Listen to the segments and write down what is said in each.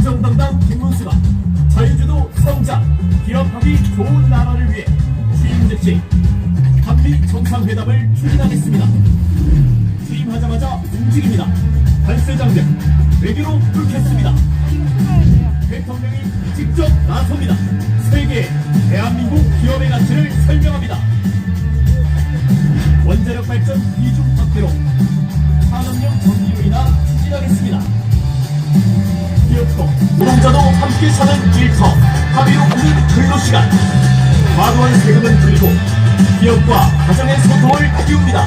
국정당당 김문수가 자유주도 성장, 기업하기 좋은 나라를 위해 취임 즉시 한미 정상회담을 추진하겠습니다. 취임하자마자 움직입니다. 발세장등 외교로 뚫겠습니다. 대통령이 직접 나섭니다. 세계 대한민국 기업의 가치를 설명합니다. 원자력 발전 이중 확대로 산업용 전기요이나 추진하겠습니다. 노동자도 함께 사는 일터. 합의로 꾸민 근로시간. 과도한 세금은 줄이고 기업과 가정의 소통을 키웁니다.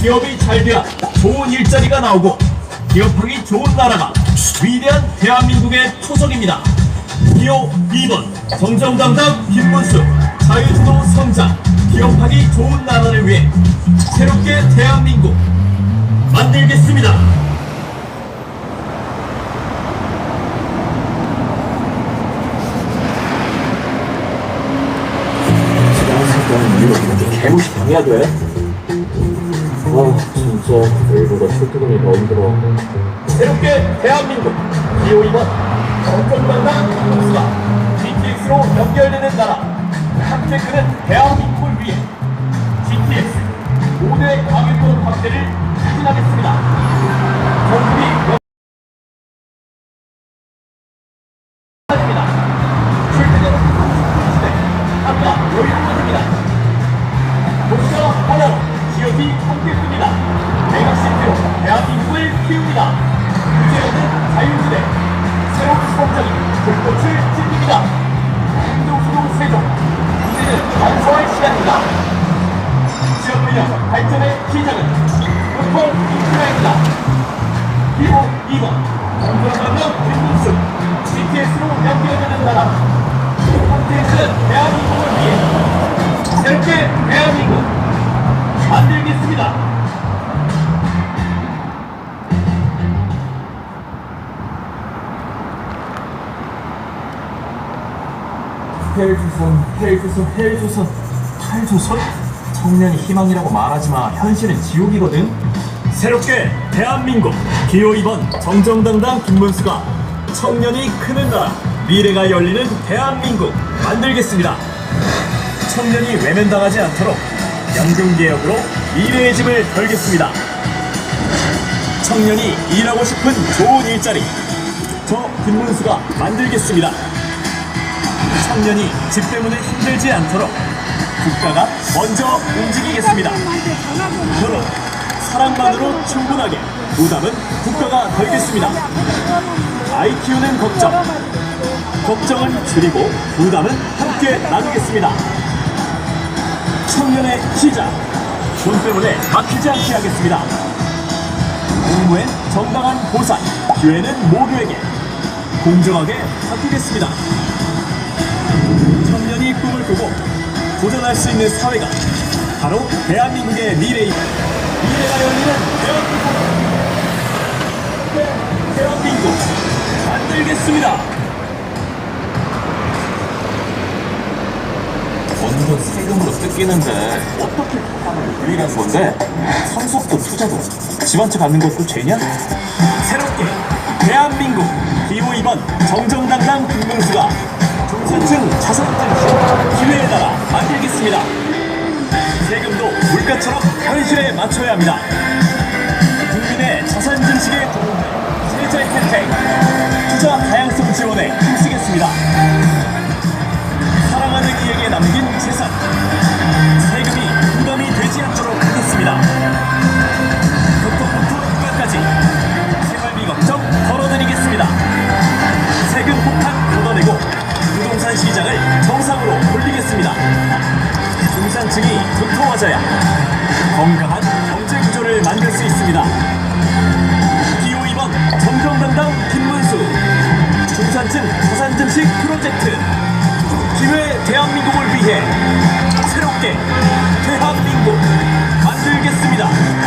기업이 잘 돼야 좋은 일자리가 나오고 기업하기 좋은 나라가 위대한 대한민국의 초석입니다. 기호 2번 정정당당 김문수 자유주도 성장 기업하기 좋은 나라를 위해 새롭게 대한민국 만들겠습니다. 해야 돼? 아 진짜 내일보다 출퇴근이 더 힘들어 새롭게 대한민국 기호 2번 정정당당 김문수가 GTX로 연결되는 나라 그는 대한민국을 위해 GTX 5대 가격도 확대를 추진하겠습니다. 기호 2번 정정강력 김문수 GTS로 연결되는 나라 함께해서 대한민국을 위해 새롭게 대한민국 만들겠습니다. 헬조선, 헬조선, 헬조선, 탈조선? 청년이 희망이라고 말하지마 현실은 지옥이거든 새롭게 대한민국 기호 2번 정정당당 김문수가 청년이 크는 나라 미래가 열리는 대한민국 만들겠습니다. 청년이 외면당하지 않도록 연금개혁으로 미래의 집을 걸겠습니다. 청년이 일하고 싶은 좋은 일자리 저 김문수가 만들겠습니다. 청년이 집 때문에 힘들지 않도록 국가가 먼저 움직이겠습니다. 저는 사랑만으로 충분하게 부담은 국가가 덜겠습니다. 아이 키우는 걱정, 걱정은 줄이고 부담은 함께 나누겠습니다. 청년의 시작, 돈 때문에 막히지 않게 하겠습니다. 공무엔 정당한 보상, 기회는 모두에게 공정하게 바뀌겠습니다. 청년이 꿈을 꾸고 도전할 수 있는 사회가 바로 대한민국의 미래입니다. 열리는 대한민국 만들겠습니다. 원돈 세금으로 뜯기는데 어떻게 부담을 불리는 건데 상속도 투자도 집한채 갖는 것도 죄냐? 새롭게 대한민국 기호 2번 정정당당 김문수가 중산층 자산 증식 기회의 나라 만들겠습니다. 세금도 물가처럼 현실에 맞춰야 합니다. 국민의 자산 증식에 도움되는 세제 혜택, 투자 다양성 지원에 힘쓰겠습니다. 사랑하는 이에게 남긴 재산, 세금이 부담이 되지 않도록 하겠습니다. 교통부터 휴가까지 생활비 걱정 덜어드리겠습니다. 세금 폭탄 걷어내고 부동산 시장을 정상으로 돌리겠습니다. 중산층이 도토화져야 건강한 경제 구조를 만들 수 있습니다. 기호 2번 정정당당 김문수 중산층 자산 증식 프로젝트 기회 대한민국을 위해 새롭게 대한민국 만들겠습니다.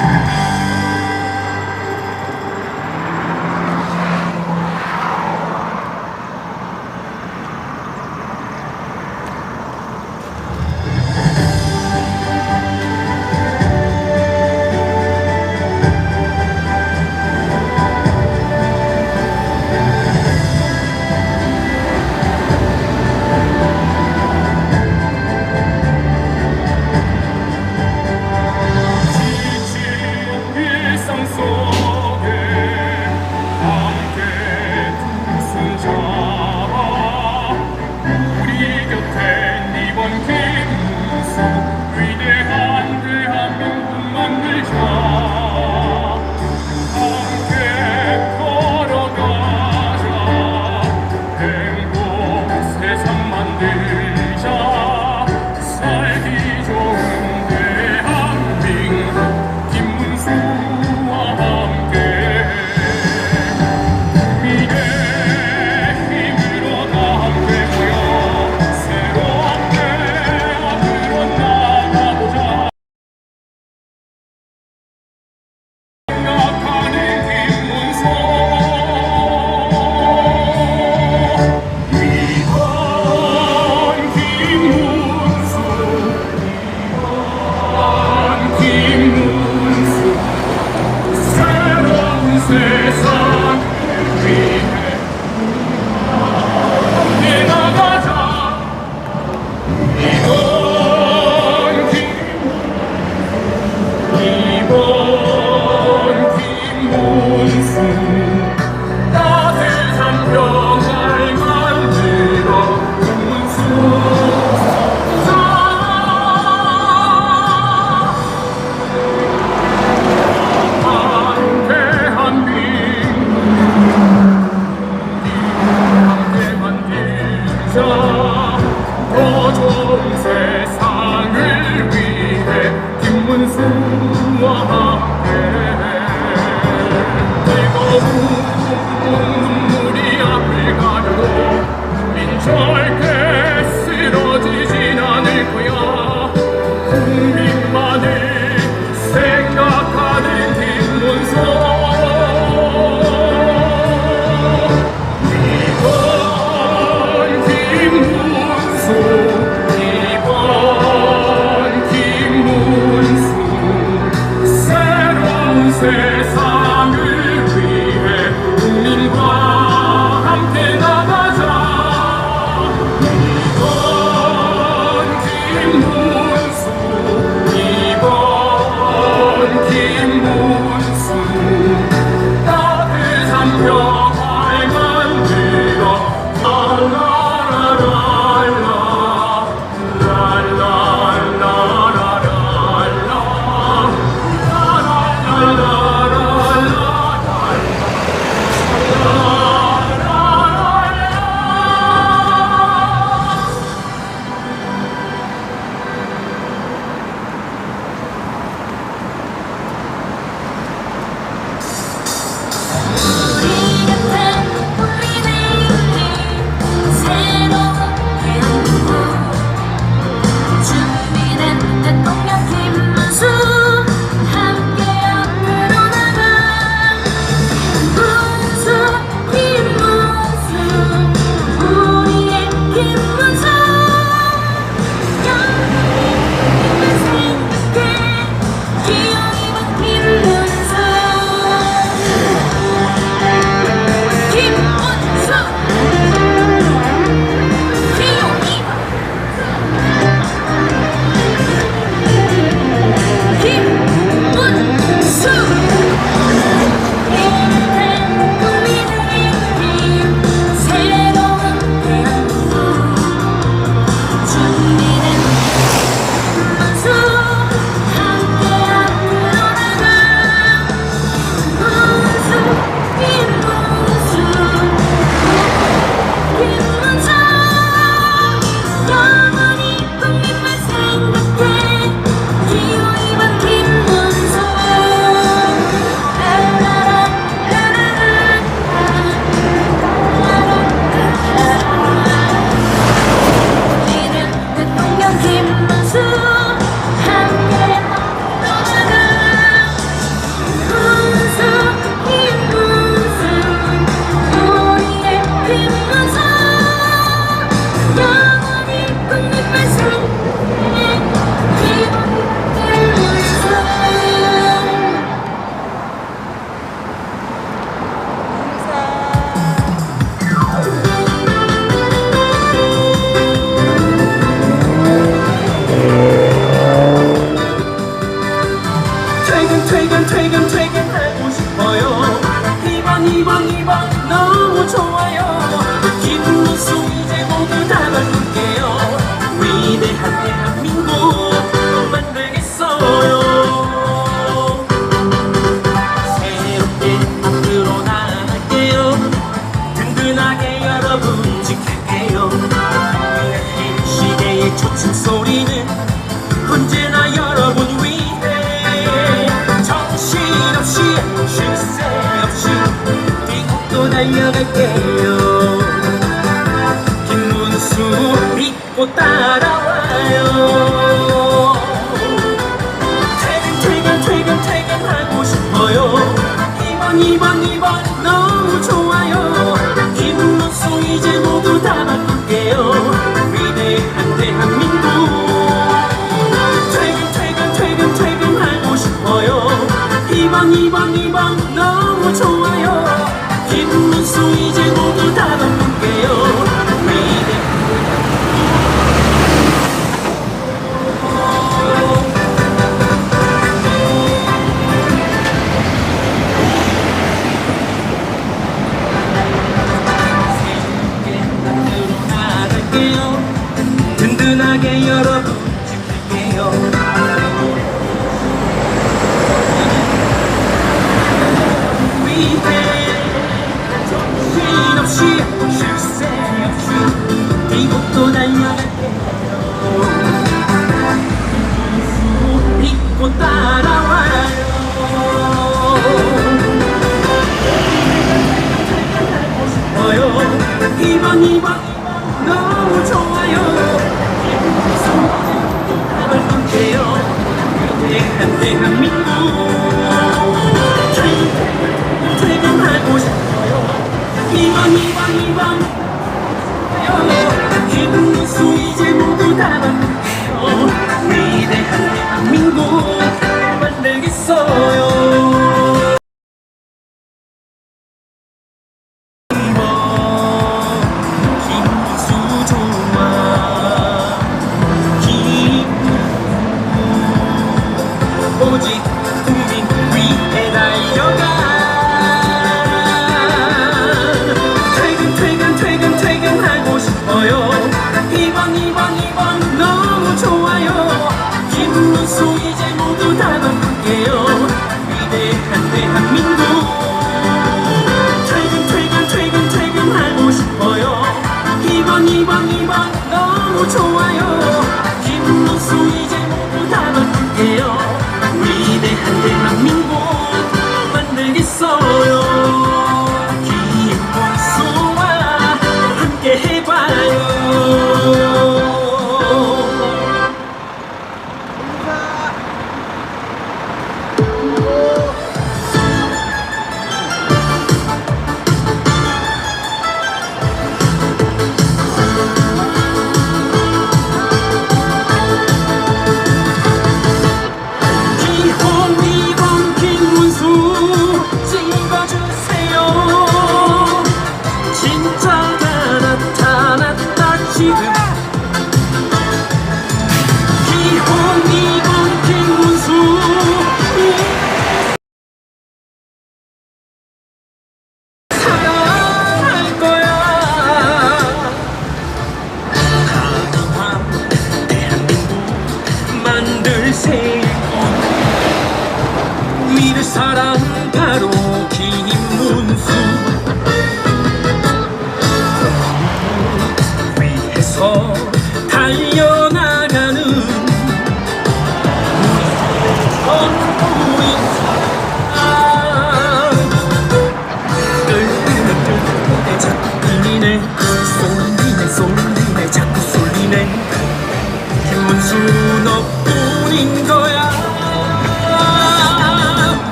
이번 이번 이번 기분 무수 이제 모두 다 봤네.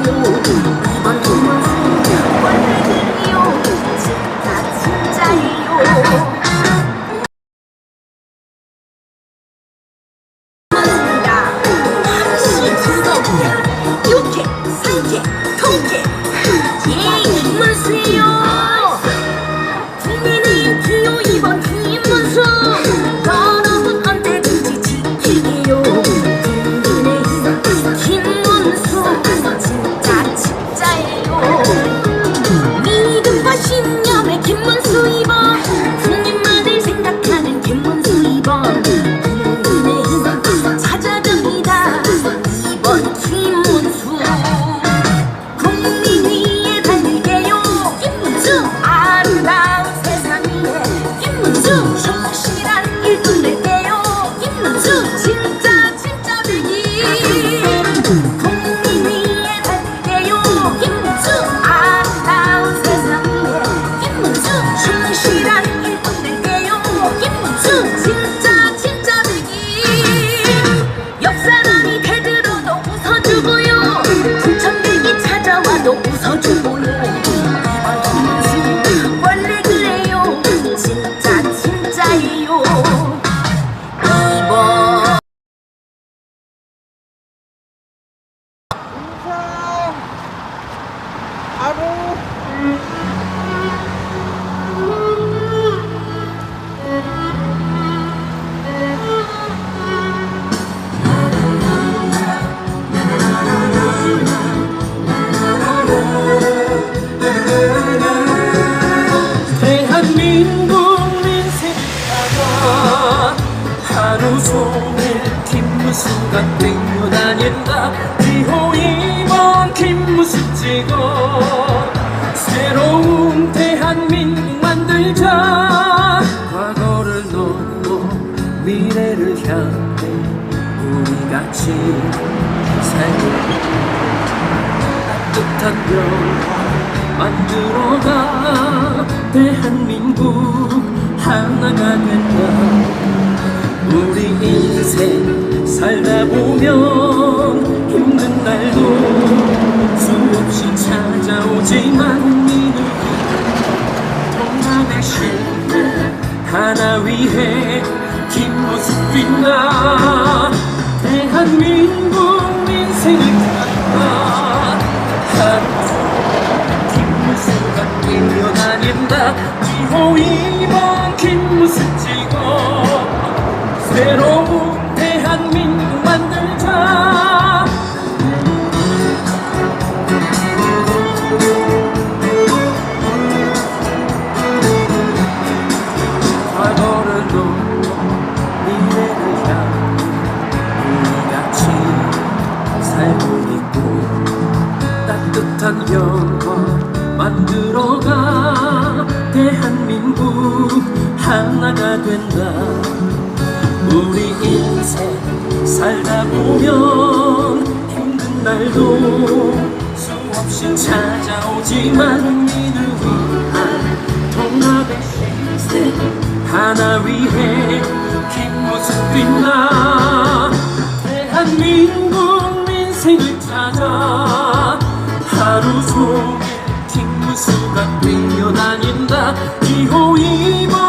有 대한민국 민생가가 하루 종일 김무수가 땡겨 다닌다. 기호 2번 김무수 찍어 새로운 대한민국 만들자. 과거를 넘어 미래를 향해 우리 같이 살고 따뜻한 영화 만들어가 된다. 우리 인생 살다 보면 힘든 날도 수없이 찾아오지만 이들 동남의 실패 하나 위해 김모습 빛나 대한민국 민생을 찾아 하루 김무수가 뛰어다닌다. 기호 2번 김무수 찍어 새로운 대한민국 만들자. 과거를 미래를 향해 우리 같이 살고 있고 따뜻한 영 하나가 된다. 우리 인생 살다 보면 힘든 날도 수없이 찾아오지만 이를 위한 통합의 시세 하나 위해 김모습 빛나 대한민국 민생을 찾아 하루 종일 김무수가 뛰어다닌다. 기호 2번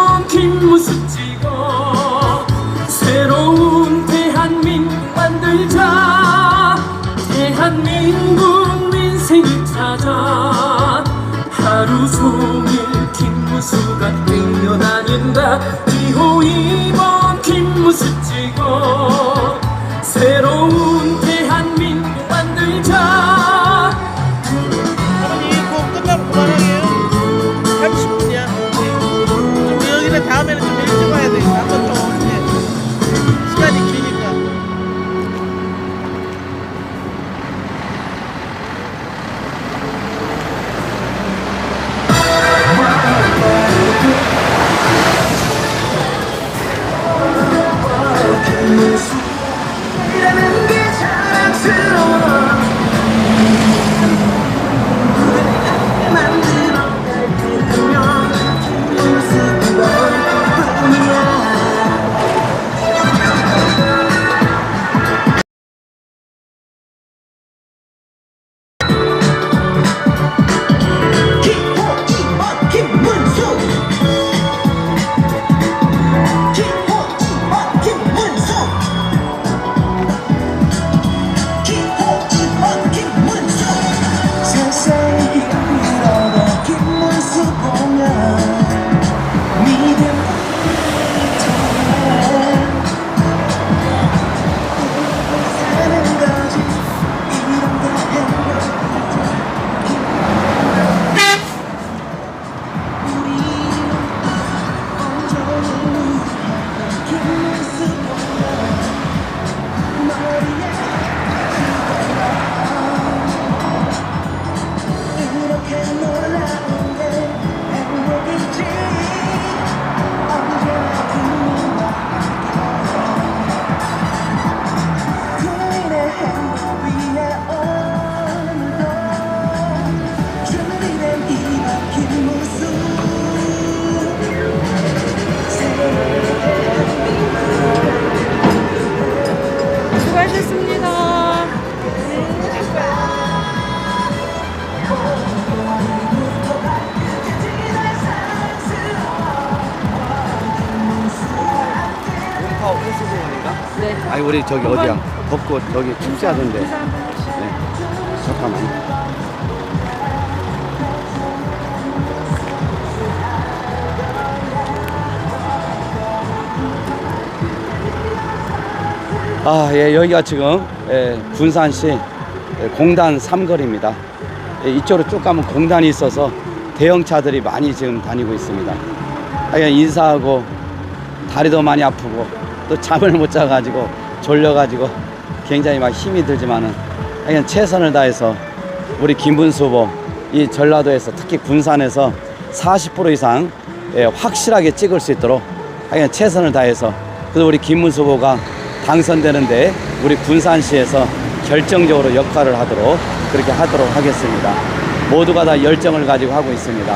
김무수가 뛰어다닌다. 기호 2번 김무수 찍어. 새로운 아니 우리 저기 어디야? 벚꽃 저기 축제하던데. 네. 잠깐만. 아, 예, 여기가 지금 예, 군산시 예, 공단 삼거리입니다. 예, 이쪽으로 쭉 가면 공단이 있어서 대형차들이 많이 지금 다니고 있습니다. 하여간 인사하고 다리도 많이 아프고 또 잠을 못 자가지고 졸려가지고 굉장히 막 힘이 들지만은 하여간 최선을 다해서 우리 김분수 후보 이 전라도에서 특히 군산에서 40% 이상 예, 확실하게 찍을 수 있도록 하여간 최선을 다해서 그래서 우리 김문수 후보가 당선되는데 우리 군산시에서 결정적으로 역할을 하도록 그렇게 하도록 하겠습니다. 모두가 다 열정을 가지고 하고 있습니다.